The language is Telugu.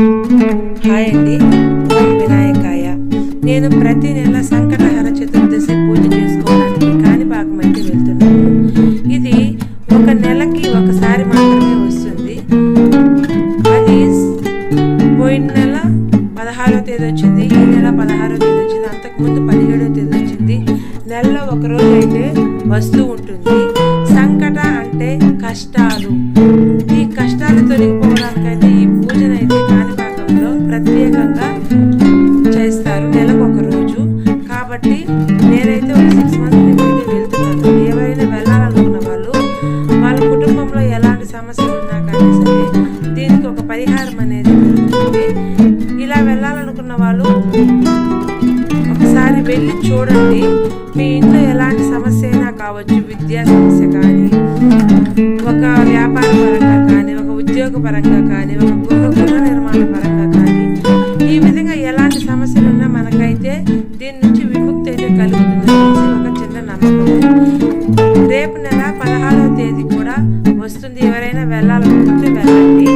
హాయ్ అండి. వినాయకాయ. నేను ప్రతి నెల సంకటహర చతుర్దశి పూజ చేసుకోవడానికి కాణిపాకం అయితే వెళ్తున్నాను. ఇది ఒక నెలకి ఒకసారి మాత్రమే వస్తుంది. అది పోయిన నెల పదహారో తేదీ వచ్చింది. ఈ నెల పదహారో తేదీ వచ్చింది. అంతకుముందు పదిహేడో తేదీ వచ్చింది. నెలలో ఒక రోజు అయితే వస్తూ ఉంటుంది. సంకట అంటే కష్టాలు. కాబట్టి నేనైతే ఒక సిక్స్ మంత్స్ దగ్గరికి వెళ్తున్నాను. ఎవరైనా వెళ్ళాలనుకున్న వాళ్ళు వాళ్ళ కుటుంబంలో ఎలాంటి సమస్యలు ఉన్నా కానీ సరే దీనికి ఒక పరిహారం అనేది దొరుకుతుంది. ఇలా వెళ్ళాలనుకున్న వాళ్ళు ఒకసారి వెళ్ళి చూడండి. మీ ఇంట్లో ఎలాంటి సమస్య అయినా కావచ్చు విద్యా సమస్య కానీ ఒక వ్యాపార పరంగా కానీ ఒక ఉద్యోగ పరంగా కానీ ఒక గృహ గృహ నిర్మాణ పరంగా కానీ ఈ విధంగా ఎలాంటి సమస్యలు ఉన్నా మనకైతే తేదీ కూడా వస్తుంది. ఎవరైనా వెళ్ళాలనుకుంటే వెళ్ళండి.